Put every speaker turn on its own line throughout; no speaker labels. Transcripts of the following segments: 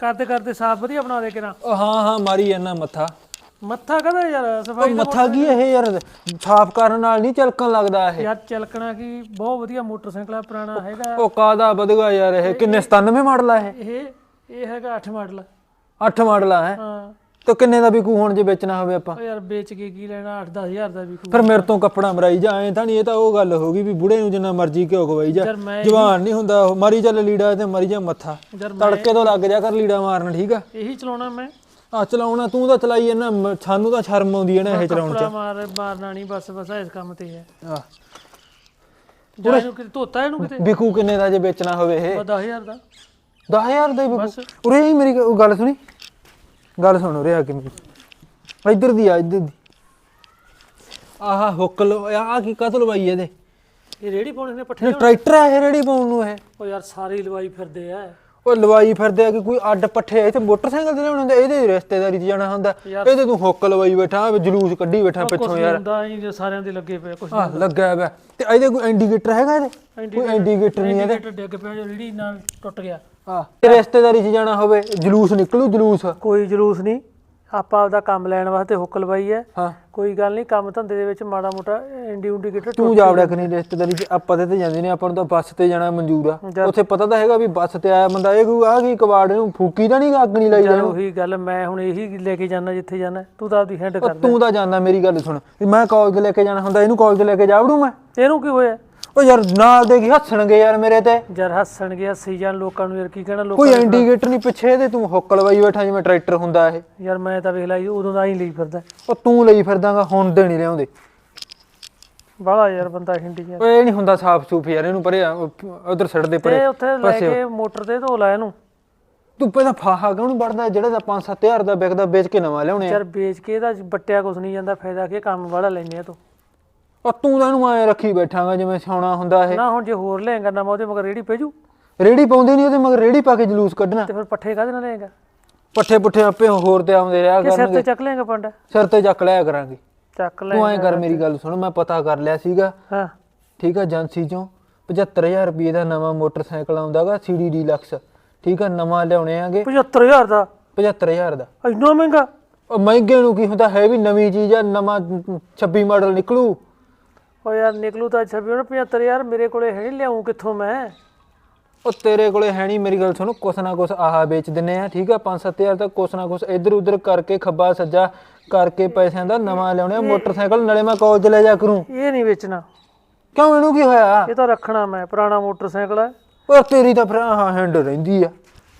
ਕਰਦੇ ਕਰਦੇ ਸਾਫ਼ ਵਧੀਆ ਬਣਾ ਦੇ ਕਿਰਾਂ
ਉਹ ਹਾਂ ਹਾਂ ਮਾਰੀ ਜਾਂਦਾ ਮੱਥਾ।
ਮੱਥਾ ਕਹਦਾ ਯਾਰ
ਉਹ
ਸਫ਼ਾਈ
ਮੱਥਾ ਕੀ ਇਹ ਯਾਰ ਸਾਫ਼ ਕਰਨ ਨਾਲ ਨਹੀਂ ਚਲਕਣ ਲੱਗਦਾ ਇਹ।
ਯਾਰ ਚਲਕਣਾ ਕੀ ਬਹੁਤ ਵਧੀਆ ਮੋਟਰਸਾਈਕਲ ਆ ਪੁਰਾਣਾ ਹੈਗਾ।
ਉਹ ਕਾਦਾ ਵਧਗਾ ਯਾਰ ਇਹ? ਕਿੰਨੇ 97 ਮਾਡਲ ਆ ਇਹ?
ਇਹ ਇਹ ਹੈਗਾ 8 ਮਾਡਲ।
8 ਮਾਡਲ ਆ ਹੈ?
ਹਾਂ।
ਤੇ ਕਿੰਨੇ ਦਾ ਵਿਕੂ ਹੁਣ ਜੇ ਵੇਚਣਾ ਹੋਵੇ ਆਪਾਂ?
ਉਹ ਯਾਰ ਵੇਚ ਕੇ ਕੀ ਲੈਣਾ? 8-10000 ਦਾ ਵੀ ਖੂ
ਫਿਰ ਮੇਰੇ ਤੋਂ ਕੱਪੜਾ ਮਰਾਈ ਜਾ ਐ ਤਾਂ ਨਹੀਂ ਇਹ ਤਾਂ ਉਹ ਗੱਲ ਹੋ ਗਈ ਵੀ ਬੁੜੇ ਨੂੰ ਜਿੰਨਾ ਮਰਜ਼ੀ ਘਿਓ ਖਵਾਈ ਜਾ।
ਯਾਰ ਮੈਂ
ਜਵਾਨ ਨਹੀਂ ਹੁੰਦਾ ਉਹ ਮਰੀ ਚੱਲ ਲੀੜਾ ਤੇ ਮਰੀ ਜਾ ਮੱਥਾ।
ਯਾਰ ਮੈਂ
ਤੜਕੇ ਤੋਂ ਲੱਗ ਜਾ ਕਰ ਲੀੜਾ ਮਾਰਨ ਠੀਕ ਆ?
ਇਹੀ ਚਲਾਉਣਾ ਮੈਂ।
ਆ ਚਲਾਉਣਾ ਤੂੰ ਤਾਂ ਚਲਾਈ ਮ- ਸਾਨੂੰ ਤਾਂ ਸ਼ਰਮ ਆਉਂਦੀ ਹੈ ਨਾ ਇਹ ਚਲਾਉਣ
ਕੱਪੜਾ ਮਾਰ ਮਾਰਨਾ ਨਹੀਂ ਬਸ ਬਸ ਇਸ ਕੰਮ ਤੇ ਹੈ।
ਆ
ਜਾਂ ਇਹਨੂੰ ਕਿਤੇ ਧੋਤਾ ਇਹਨੂੰ ਕਿਤੇ?
ਵਿਕੂ ਕਿੰਨੇ ਦਾ ਜੇ ਵੇਚਣਾ ਹੋਵੇ ਇਹ?
10000 ਦਾ।
10000 ਦਾ ਹੀ। ਵਿਕੂ ਉਰੇ ਹੀ ਮੇਰੀ ਗੱਲ ਸੁਣੀ? ਗੱਲ ਸੁਣ ਆ ਕੇ ਮੇਰੀ। ਇੱਧਰ ਦੀ ਆ ਇੱਧਰ ਦੀ। ਆਹ ਹੁੱਕ ਲੋ ਆਹ ਕੀ ਕਤਲ ਲਵਾਈ ਇਹਦੇ?
ਇਹ ਰੇੜੀ ਪਾਉਣੇ ਨੇ ਪੱਠੇ
ਇਹ ਟਰੈਕਟਰ ਆ ਇਹ ਰੇੜੀ ਪਾਉਣ ਨੂੰ ਇਹ।
ਉਹ ਯਾਰ ਸਾਰੇ ਲਵਾਈ ਫਿਰਦੇ ਆ।
ਉਹ ਲਵਾਈ ਫਿਰਦੇ ਆ ਕਿ ਕੋਈ ਅੱਡ ਪੱਠੇ ਇੱਥੇ ਮੋਟਰਸਾਈਕਲ ਤੇ ਲਿਆਉਣੇ ਹੁੰਦੇ ਇਹਦੇ ਰਿਸ਼ਤੇਦਾਰੀ 'ਚ ਜਾਣਾ ਹੁੰਦਾ। ਇਹਦੇ ਤੂੰ ਹੁੱਕ ਲਵਾਈ ਬੈਠਾ ਜਲੂਸ ਕੱਢੀ ਬੈਠਾ ਪਿੱਛੋਂ
ਨਹੀਂ
ਯਾਰ।
ਹੁੰਦਾ ਹੀ ਜੇ ਸਾਰਿਆਂ ਦੇ ਲੱਗੇ ਪਏ ਕੁਛ
ਆਹ ਲੱਗਾ ਹੋਇਆ ਤੇ ਇਹਦੇ ਕੋਈ ਇੰਡੀਕੇਟਰ ਹੈਗਾ ਇਹਦੇ? ਕੋਈ ਇੰਡੀਕੇਟਰ ਨਹੀਂ ਇਹਦੇ?
ਇੰਡੀਕੇਟਰ ਡਿੱਗ ਪਿਆ ਜੋ ਰੇੜੀ ਨਾਲ ਟੁੱਟ ਗਿਆ।
ਆਹ ਤੇ ਰਿਸ਼ਤੇਦਾਰੀ 'ਚ ਜਾਣਾ ਹੋਵੇ ਜਲੂਸ ਨਿਕਲੂ ਜਲੂਸ?
ਕੋਈ ਜਲੂਸ ਨਹੀਂ। ਆਪਾਂ ਆਪਦਾ ਕੰਮ ਲੈਣ ਵਾਸਤੇ ਹੁੱਕ ਲਵਾਈ ਹੈ।
ਹਾਂ।
ਕੋਈ ਗੱਲ ਨਹੀਂ ਕੰਮ ਧੰਦੇ ਦੇ ਵਿੱਚ ਮਾੜਾ ਮੋਟਾ ਇੰਡੀ ਇੰਡੀਕੇਟਰ
ਤੂੰ ਜਾਵੜਿਆ ਕਿ ਨਹੀਂ ਰਿਸ਼ਤੇਦਾਰੀ 'ਚ ਆਪਾਂ ਤੇ ਤੇ ਜਾਂਦੇ ਨੇ ਆਪਾਂ ਨੂੰ ਤਾਂ ਬੱਸ ਤੇ ਜਾਣਾ ਮਨਜ਼ੂਰ ਆ। ਉੱਥੇ ਪਤਾ ਤਾਂ ਹੈਗਾ ਵੀ ਬੱਸ ਤੇ ਆਇਆ ਬੰਦਾ ਇਹ ਕੋਈ ਆ ਕੀ ਕਬਾੜ ਨੂੰ ਫੂਕੀ ਤਾਂ ਨਹੀਂ ਅੱਗ ਨਹੀਂ ਲਾਈ ਜਾਣਾ?
ਉਹੀ ਗੱਲ ਮੈਂ ਹੁਣ ਇਹੀ ਲੈ ਕੇ ਜਾਣਾ ਜਿੱਥੇ ਜਾਣਾ ਤੂੰ ਤਾਂ ਆਪਦੀ ਹੈਂਡ ਕਰ
ਤੂੰ ਤਾਂ ਜਾਣਦਾ ਮੇਰੀ ਗੱਲ ਸੁਣ। ਮੈਂ ਕਾਲਜ ਲੈ ਕੇ ਜਾਣਾ ਹੁੰਦਾ ਇਹਨੂੰ ਕਾਲਜ ਲੈ ਕੇ ਜਾਵੜੂ ਮੈਂ?
ਇਹਨੂੰ ਕੀ ਹੋਇਆ?
ਉਹ ਯਾਰ ਨਾਲ ਦੇ ਕੀ ਹੱਸਣਗੇ ਯਾਰ ਮੇਰੇ ਤੇ।
ਯਾਰ ਹੱਸਣਗੇ ਹੱਸੀ ਜਾਣ ਲੋਕਾਂ ਨੂੰ ਯਾਰ ਕੀ ਕਹਿਣਾ ਲੋਕ
ਕੋਈ ਇੰਡੀਕੇਟਰ ਨਹੀਂ ਪਿੱਛੇ ਇਹਦੇ ਤੂੰ ਹੁੱਕ ਲਵਾਈ ਬੈਠਾ ਜਿਵੇਂ ਟਰੈਕਟਰ ਹੁੰਦਾ ਇਹ।
ਯਾਰ ਮੈਂ ਤਾਂ ਵੇਖ ਲਈ ਉਦੋਂ ਦਾ ਹੀ ਲਈ ਫਿਰਦਾ।
ਉਹ ਤੂੰ ਲਈ ਫਿਰਦਾਗਾ ਹੁਣ ਦੇ ਨਹੀਂ ਲਿਆਉਂਦੇ
ਬਾਹਲਾ ਯਾਰ ਬੰਦਾ ਹਿੰਡੀ ਯਾਰ
ਓਏ ਇਹ ਨਹੀਂ ਹੁੰਦਾ ਸਾਫ਼ ਸੂਫ ਯਾਰ ਇਹਨੂੰ ਪਰੇ ਉਧਰ ਦੇ ਪਰੇ
ਤੇ ਉੱਥੇ ਲੈ ਕੇ ਮੋਟਰ ਤੇ ਧੋ ਲਾ ਇਹਨੂੰ।
ਤੂੰ ਪਹਿਲਾਂ ਫਾਹਾ ਕਿਉਂ ਵੜਦਾ ਜਿਹੜਾ ਦਾ 5-7000 ਦਾ ਵਿਕਦਾ ਵੇਚ ਕੇ ਨਵਾਂ ਲਿਆਉਣੇ ਆ।
ਯਾਰ ਵੇਚ ਕੇ ਇਹਦਾ ਬੱਟਿਆ ਕੁਛ ਨਹੀਂ ਜਾਂਦਾ ਫਾਇਦਾ ਕੀ ਕੰਮ ਵਾਲਾ ਲੈਨੇ ਆ ਤੂੰ।
ਉਹ ਤੂੰ ਤਾਂ ਇਹਨੂੰ ਐ ਰੱਖੀ ਬੈਠਾਂਗਾ ਜਿਵੇਂ ਸੌਣਾ ਹੁੰਦਾ ਇਹ।
ਨਾ ਹੁਣ ਜੇ ਹੋਰ ਲੈਂਗਾ ਨਾ ਮੈਂ ਉਹਦੇ ਮਗਰ ਰੇੜੀ ਭੇਜੂ
ਰੇੜੀ ਪਾਉਂਦੇ ਨਹੀਂ ਉਹਦੇ ਮਗਰ ਰੇੜੀ ਪਾ ਕੇ ਜਲੂਸ ਕੱਢਣਾ।
ਤੇ ਫਿਰ ਪੱਠੇ ਕਾਹਦੇ ਨਾਲ ਲੈਂਗਾ
ਪੱਠੇ ਪੁੱਠੇ ਆਪੇ ਹੋਰ ਤੇ ਆਉਂਦੇ ਰਿਹਾ
ਕਿ ਸਿਰ
ਕਰਨਗੇ।
ਤੇ ਚੱਕ ਲੈਂਗਾ ਪੰਡਾ?
ਸਿਰ ਤੇ ਚੱਕ ਲਿਆ ਕਰਾਂਗੇ।
ਚੱਕ ਲੈ
ਤੂੰ ਐਂ ਕਰ ਮੇਰੀ ਗੱਲ ਸੁਣ ਮੈਂ ਪਤਾ ਕਰ ਲਿਆ ਸੀਗਾ।
ਹਾਂ।
ਠੀਕ ਆ ਏਜੰਸੀ ਚੋਂ 75000 ਰੁਪਏ ਦਾ ਨਵਾਂ ਮੋਟਰਸਾਈਕਲ ਆਉਂਦਾਗਾ ਸੀਡੀ ਡੀਲਕਸ ਠੀਕ ਆ ਨਵਾਂ ਲਿਆਉਣੇ ਆਗੇ।
75000 ਦਾ?
75000 ਦਾ।
ਇੰਨਾ ਮਹਿੰਗਾ?
ਉਹ ਮਹਿੰਗੇ ਨੂੰ ਕੀ ਹੁੰਦਾ ਹੈ ਵੀ ਨਵੀਂ ਚੀਜ਼ ਆ ਨਵਾਂ 26 ਮਾਡਲ ਨਿਕਲੂ।
ਓ ਯਾਰ ਨਿਕਲੂ ਤਾਂ 26 75000 ਮੇਰੇ ਕੋਲੇ ਹੈ ਨਹੀਂ ਲਿਆਉਂ ਕਿੱਥੋਂ ਮੈਂ?
ਉਹ ਤੇਰੇ ਕੋਲੇ ਹੈ ਨਹੀਂ ਮੇਰੀ ਗੱਲ ਸੁਣ ਕੁਛ ਨਾ ਕੁਛ ਆਹ ਵੇਚ ਦਿੰਨੇ ਆ ਠੀਕ ਆ? 5-7000 ਤੱਕ ਕੁਛ ਨਾ ਕੁਛ ਇੱਧਰ ਉੱਧਰ ਕਰਕੇ ਖੱਬਾ ਸੱਜਾ ਕਰਕੇ ਪੈਸਿਆਂ ਦਾ ਨਵਾਂ ਲਿਆਉਣੇ ਆ ਮੋਟਰਸਾਈਕਲ ਨਾਲੇ ਮੈਂ ਕਾਲਜ ਲੈ ਜਾ ਕਰੂੰ।
ਇਹ ਨਹੀਂ ਵੇਚਣਾ।
ਕਿਉਂ ਇਹਨੂੰ ਕੀ ਹੋਇਆ?
ਇਹ ਤਾਂ ਰੱਖਣਾ ਮੈਂ ਪੁਰਾਣਾ ਮੋਟਰਸਾਈਕਲ ਹੈ।
ਉਹ ਤੇਰੀ ਤਾਂ ਫਿਰ ਆਹ ਹੈਂਡ ਰਹਿੰਦੀ ਆ।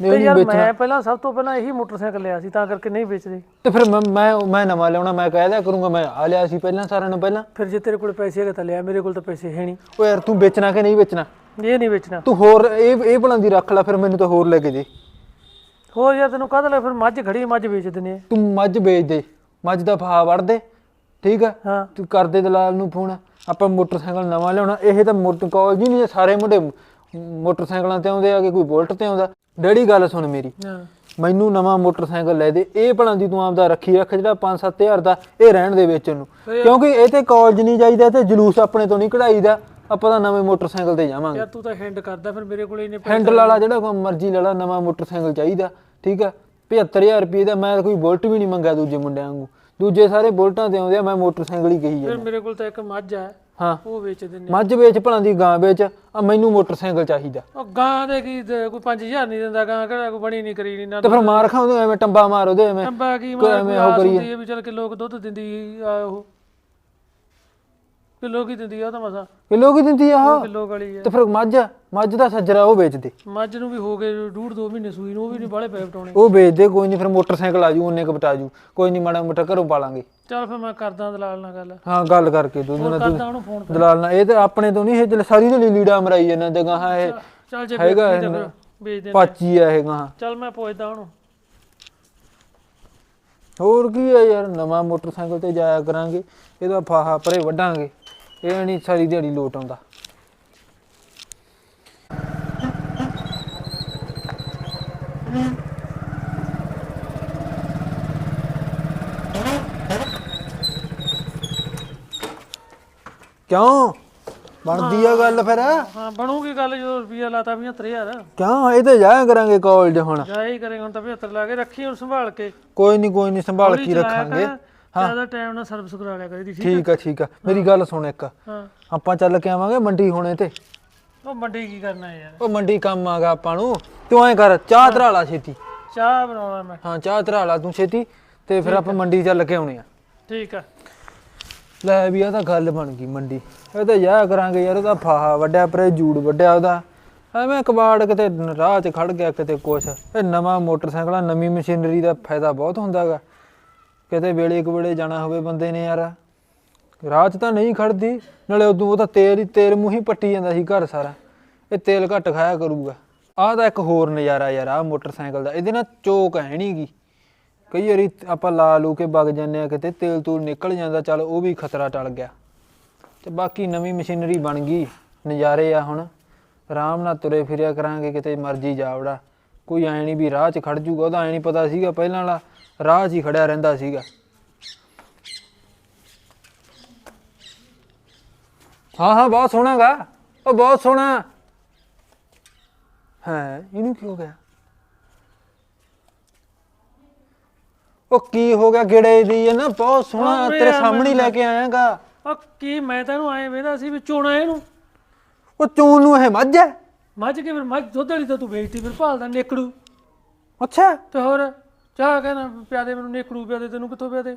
ਨਹੀਂ
ਤੇ ਯਾਰ
ਵੇਚਣਾ।
ਮੈਂ ਪਹਿਲਾਂ ਸਭ ਤੋਂ ਪਹਿਲਾਂ ਇਹੀ ਮੋਟਰਸਾਈਕਲ ਲਿਆ ਸੀ ਤਾਂ ਕਰਕੇ ਨਹੀਂ ਵੇਚਦੇ।
ਤੇ ਫਿਰ ਮੈਂ ਮੈਂ ਮੈਂ ਨਵਾਂ ਲਿਆਉਣਾ ਮੈਂ ਕਹਿ ਦਿਆ ਕਰੂੰਗਾ ਮੈਂ ਆ ਲਿਆ ਸੀ ਪਹਿਲਾਂ ਸਾਰਿਆਂ ਨੂੰ ਪਹਿਲਾਂ।
ਫਿਰ ਜੇ ਤੇਰੇ ਕੋਲ ਪੈਸੇ ਹੈਗੇ ਤਾਂ ਲਿਆ ਮੇਰੇ ਕੋਲ ਤਾਂ ਪੈਸੇ ਹੈ ਨਹੀਂ।
ਉਹ ਯਾਰ ਤੂੰ ਵੇਚਣਾ ਕਿ ਨਹੀਂ ਵੇਚਣਾ?
ਇਹ ਨਹੀਂ ਵੇਚਣਾ।
ਤੂੰ ਹੋਰ ਇਹ ਇਹ ਬਣਾਉਂਦੀ ਰੱਖ ਲੈ ਫਿਰ ਮੈਨੂੰ ਤਾਂ ਹੋਰ ਲੈ ਕੇ ਦੇ।
ਹੋਰ ਯਾਰ ਤੈਨੂੰ ਕਾਹਦਾ ਲੈ ਫਿਰ ਮੱਝ ਖੜੀ ਮੱਝ ਵੇਚ ਦਿੰਦੇ ਆ।
ਤੂੰ ਮੱਝ ਵੇਚ ਦੇ ਮੱਝ ਦਾ ਫਾਹਾ ਵੜ ਦੇ ਠੀਕ ਆ?
ਹਾਂ।
ਤੂੰ ਕਰ ਦੇ ਦਲਾਲ ਨੂੰ ਫੋਨ। ਆਪਾਂ ਮੋਟਰਸਾਈਕਲ ਨਵਾਂ ਲਿਆਉਣਾ ਇਹ ਤਾਂ ਮੋਟਰ ਕਾਲਜ ਹੀ ਨਹੀਂ ਸਾਰੇ ਮੁੰਡੇ ਮੋਟਰਸਾਈਕਲਾਂ ਤੇ ਆਉਂਦੇ ਆ ਕਿ ਕੋਈ ਬੁਲਟ ਤੇ ਆਉਂਦਾ। ਡੈਡੀ ਗੱਲ ਸੁਣ ਮੇਰੀ।
ਹਾਂ।
ਮੈਨੂੰ ਨਵਾਂ ਮੋਟਰਸਾਈਕਲ ਲੈ ਦੇ। ਇਹ ਭਲਾਂ ਦੀ ਤੂੰ ਆਪਦਾ ਰੱਖੀ ਰੱਖ ਜਿਹੜਾ 5-7000 ਦਾ ਇਹ ਰਹਿਣ ਦੇ ਵੇਚਣ ਨੂੰ ਕਿਉਂਕਿ ਇਹ ਤੇ ਕਾਲਜ ਨਹੀਂ ਜਾਈਦਾ ਤੇ ਜਲੂਸ ਆਪਣੇ ਤੋਂ ਨਹੀਂ ਕਢਾਈਦਾ। ਆਪਾਂ ਤਾਂ ਨਵੇਂ ਮੋਟਰਸਾਈਕਲ ਤੇ ਜਾਵਾਂਗੇ।
ਯਾਰ ਤੂੰ ਤਾਂ ਹੈਂਡ ਕਰਦਾ ਫਿਰ ਮੇਰੇ ਕੋਲੇ ਇਹਨੇ
ਹੈਂਡਲ ਵਾਲਾ ਜਿਹੜਾ ਕੋਈ ਮਰਜ਼ੀ ਲੈ ਲਾ ਨਵਾਂ ਮੋਟਰਸਾਈਕਲ ਚਾਹੀਦਾ। ਠੀਕ ਆ? 75000 ਰੁਪਏ ਦਾ ਮੈਂ ਕੋਈ ਬੁਲਟ ਵੀ ਨਹੀਂ ਮੰਗਿਆ ਦੂਜੇ ਮੁੰਡਿਆਂ ਵਾਂਗੂ। ਦੂਜੇ ਸਾਰੇ ਬੁਲਟਾਂ ਤੇ ਆਉਂਦੇ ਆ ਮੈਂ ਮੋਟਰਸਾਈਕਲ ਹੀ ਕਹੀ
ਫਿਰ
ਜਾਂਦਾ।
ਮੇਰੇ ਕੋਲ ਤਾਂ ਇੱਕ ਮੱਝ ਆ।
ਹਾਂ।
ਉਹ ਵੇਚ ਦਿੰਦੇ
ਮੱਝ ਵੇਚ ਭਲਾਂ ਦੀ ਗਾਂ ਵੇਚ ਆ ਮੈਨੂੰ ਮੋਟਰਸਾਈਕਲ ਚਾਹੀਦਾ।
ਉਹ ਗਾਂ ਦੇ ਕੀ ਦੇ- ਕੋਈ 5000 ਨਹੀਂ ਦਿੰਦਾ ਗਾਂ ਕਿਹੜਾ ਕੋਈ ਬਣੀ ਨਹੀਂ ਕਰੀ ਨਹੀਂ ਨਾ
ਤੇ ਫਿਰ ਮਾਰ ਖਾਉਂਦੇ ਐਵੇਂ ਟੰਬਾ ਮਾਰ ਉਹਦੇ ਐਵੇਂ
ਅੰਬਾ ਕੀ ਮਾਰ
ਐਵੇਂ ਉਹ
ਆਸ
ਕਰੀਏ।
ਹੁੰਦੀ ਹੈ ਵੀ ਚੱਲ ਕੁ ਦੁੱਧ ਦਿੰਦੀ ਆ ਉਹ। ਕਿਲੋ ਕੀ ਦਿੰਦੀ ਆ ਉਹ ਤਾਂ ਮਸਾ?
ਕਿਲੋ ਕੀ ਦਿੰਦੀ ਆ ਉਹ
ਕਿਲੋ ਗਲੀ ਆ।
ਤੇ ਫਿਰ ਮੱਝ ਮੱਝ ਦਾ ਸੱਜਰਾ ਉਹ ਵੇਚ ਦੇ
ਮੱਝ ਨੂੰ ਵੀ ਹੋ ਗਏ ਡੂਢ ਦੋ ਮਹੀਨੇ ਸੂਈ ਨੂੰ ਉਹ ਵੀ ਨਹੀਂ ਬਾਲੇ ਪੈ ਪਟਾਉਣੇ
ਉਹ ਵੇਚ ਦੇ ਕੋਈ ਨਹੀਂ ਫਿਰ ਮੋਟਰਸਾਈਕਲ ਆਜੂ ਉਹਨੇ ਕ ਬਟਾਜੂ ਕੋਈ ਨਹੀਂ ਮਾੜਾ ਮੋਟਾ ਘਰੋਂ ਪਾਲਾਂਗੇ।
ਚੱਲ ਫਿਰ ਮੈਂ ਕਰਦਾ ਦਲਾਲ ਨਾਲ ਗੱਲ।
ਹਾਂ ਗੱਲ ਕਰਕੇ ਤੂੰ ਨਾ
ਕਰਦਾ ਉਹਨੂੰ ਫੋਨ
ਦਲਾਲ ਨਾਲ। ਇਹ ਤੇ ਆਪਣੇ ਤੋਂ ਨਹੀਂ ਇਹ ਤੇ ਸਾਰੀ ਦਿਹਾੜੀ ਲੀੜਾ ਮਰਾਈ ਜਾਂਦਾ ਤੇ ਗਾਹਾਂ ਇਹ
ਚੱਲ ਜੇ
ਹੈਗਾ
ਵੇਚਦੀ ਵੇਚ ਦੇ
ਪਾਚੀ ਆ ਇਹ
ਚੱਲ ਮੈਂ ਪੁੱਛਦਾ ਉਹਨੂੰ।
ਹੋਰ ਕੀ ਹੈ ਯਾਰ ਨਵਾਂ ਮੋਟਰਸਾਈਕਲ ਤੇ ਜਾਇਆ ਕਰਾਂਗੇ ਇਹਦਾ ਫਾਹਾ ਪਰੇ ਵੱਢਾਂਗੇ। ਇਹ ਨਹੀਂ ਸਾਰੀ ਦਿਹਾੜੀ ਲੋਟ ਆਉਂਦਾ। ਕਿਉਂ? ਬਣਦੀ ਆ ਗੱਲ ਫਿਰ?
ਹਾਂ ਬਣੂਗੀ ਗੱਲ ਜਦੋਂ ਰੁਪਿਆ ਲਾਤਾ 75000
ਕਿਉਂ? ਇਹ ਤੇ ਜਾਇਆ ਕਰਾਂਗੇ ਕਾਲਜ ਹੁਣ।
ਜਾਏ ਹੀ ਕਰੇਗਾ ਹੁਣ ਤਾਂ 75 ਲਾ ਕੇ ਰੱਖੀ ਹੁਣ ਸੰਭਾਲ ਕੇ।
ਕੋਈ ਨਹੀਂ ਕੋਈ ਨਹੀਂ ਸੰਭਾਲ ਕੇ ਰੱਖਾਂਗੇ।
ਜ਼ਿਆਦਾ ਟਾਈਮ ਨਾਲ ਸਰਵਿਸ ਕਰਾ ਲਿਆ ਕਰੀ ਦੀ ਠੀਕ
ਆ ਠੀਕ ਆ। ਮੇਰੀ ਗੱਲ ਸੁਣ ਇੱਕ।
ਹਾਂ।
ਆਪਾਂ ਚੱਲ ਕੇ ਆਵਾਂਗੇ ਮੰਡੀ ਹੁਣੇ ਤੇ।
ਉਹ ਮੰਡੀ ਕੀ ਕਰਨਾ ਯਾਰ?
ਉਹ ਮੰਡੀ ਕੰਮ ਆਗਾ ਆਪਾਂ ਨੂੰ। ਤੂੰ ਐਂ ਕਰ ਚਾਹ ਧਰਾ ਲਾ ਛੇਤੀ।
ਚਾਹ ਬਣਾਉਣਾ ਮੈਂ।
ਹਾਂ ਚਾਹ ਧਰਾ ਲਾ ਤੂੰ ਛੇਤੀ ਤੇ ਫਿਰ ਆਪਾਂ ਮੰਡੀ ਚੱਲ ਕੇ ਆਉਣੇ ਆ।
ਠੀਕ ਆ।
ਲੈ ਵੀ ਆ ਤਾਂ ਗੱਲ ਬਣ ਗਈ ਮੰਡੀ। ਇਹ ਤਾਂ ਜਾਇਆ ਕਰਾਂਗੇ ਯਾਰ ਉਹਦਾ ਫਾਹਾ ਵੱਡਿਆ ਪਰੇ ਜੂੜ ਵੱਡਿਆ ਉਹਦਾ। ਐਵੇਂ ਕਬਾੜ ਕਿਤੇ ਰਾਹ 'ਚ ਖੜ ਗਿਆ ਕਿਤੇ ਕੁਛ। ਇਹ ਨਵਾਂ ਮੋਟਰਸਾਈਕਲ ਨਵੀਂ ਮਸ਼ੀਨਰੀ ਦਾ ਫਾਇਦਾ ਬਹੁਤ ਹੁੰਦਾਗਾ ਕਿਤੇ ਵੇਲੇ ਕੁ ਵੇਲੇ ਜਾਣਾ ਹੋਵੇ ਬੰਦੇ ਨੇ ਯਾਰ। ਰਾਹ 'ਚ ਤਾਂ ਨਹੀਂ ਖੜਦੀ, ਨਾਲੇ ਉਦੋਂ ਉਹ ਤਾਂ ਤੇਲ ਹੀ ਤੇਲ ਮੂੰਹ ਪੱਟੀ ਜਾਂਦਾ ਸੀ ਘਰ ਸਾਰਾ। ਇਹ ਤੇਲ ਘੱਟ ਖਾਇਆ ਕਰੂਗਾ। ਆਹ ਤਾਂ ਇੱਕ ਹੋਰ ਨਜ਼ਾਰਾ ਯਾਰ, ਆਹ ਮੋਟਰਸਾਈਕਲ ਦਾ। ਇਹਦੇ ਨਾਲ ਚੋਕ ਹੈ ਨਹੀਂਗੀ ਕਈ ਵਾਰੀ ਆਪਾਂ ਲਾ ਲੂ ਕੇ ਵਗ ਜਾਂਦੇ ਆ ਕਿਤੇ, ਤੇਲ ਤੂਲ ਨਿਕਲ ਜਾਂਦਾ, ਚੱਲ ਉਹ ਵੀ ਖਤਰਾ ਟਲ ਗਿਆ। ਤੇ ਬਾਕੀ ਨਵੀਂ ਮਸ਼ੀਨਰੀ ਬਣ ਗਈ, ਨਜ਼ਾਰੇ ਆ ਹੁਣ। ਆਰਾਮ ਨਾਲ ਤੁਰੇ ਫਿਰਿਆ ਕਰਾਂਗੇ ਕਿਤੇ ਮਰਜ਼ੀ ਜਾਵੜਾ। ਕੋਈ ਐ ਨਹੀਂ ਵੀ ਰਾਹ 'ਚ ਖੜ ਜੂਗਾ, ਉਹਦਾ ਐ ਨਹੀਂ ਪਤਾ ਸੀਗਾ ਪਹਿਲਾਂ ਵਾਲਾ। ਰਾਹ 'ਚ ਹੀ ਖੜਿਆ ਰਹਿੰਦਾ ਸੀਗਾ। ਹਾਂ ਹਾਂ ਬਹੁਤ ਸੋਹਣਾਗਾ ਉਹ ਬਹੁਤ ਸੋਹਣਾ। ਹੈ ਇਹਨੂੰ ਕੀ ਹੋ ਗਿਆ? ਉਹ ਕੀ ਹੋ ਗਿਆ? ਗਿੜੇ ਦੀ ਹੈ ਨਾ ਬਹੁਤ ਸੋਹਣਾ ਤੇਰੇ
ਯਾਰ,
ਸਾਹਮਣੇ ਹੀ ਲੈ ਕੇ ਆਇਆਗਾ
ਆ ਕੀ ਮੈਂ ਤੈਨੂੰ ਐਂ ਵੇਂਦਾ ਸੀ ਵੀ ਚੋਣਾ ਇਹਨੂੰ।
ਉਹ ਚੂਨ ਨੂੰ ਇਹ ਮੱਝ ਹੈ?
ਮੱਝ ਕੇ ਫਿਰ ਮੱਝ ਦੁੱਧ ਵਾਲੀ ਤਾਂ ਤੂੰ ਵੇਚਤੀ ਫਿਰ ਭਾਲਦਾ ਨੇਕੜੂ।
ਅੱਛਾ।
ਤੇ ਹੋਰ? ਚਾਹ ਕਹਿੰਦਾ ਪਿਆਦੇ ਮੈਨੂੰ ਨੇਕੜੂ ਪਿਆਦੇ ਤੈਨੂੰ ਕਿੱਥੋਂ ਪਿਆਦੇ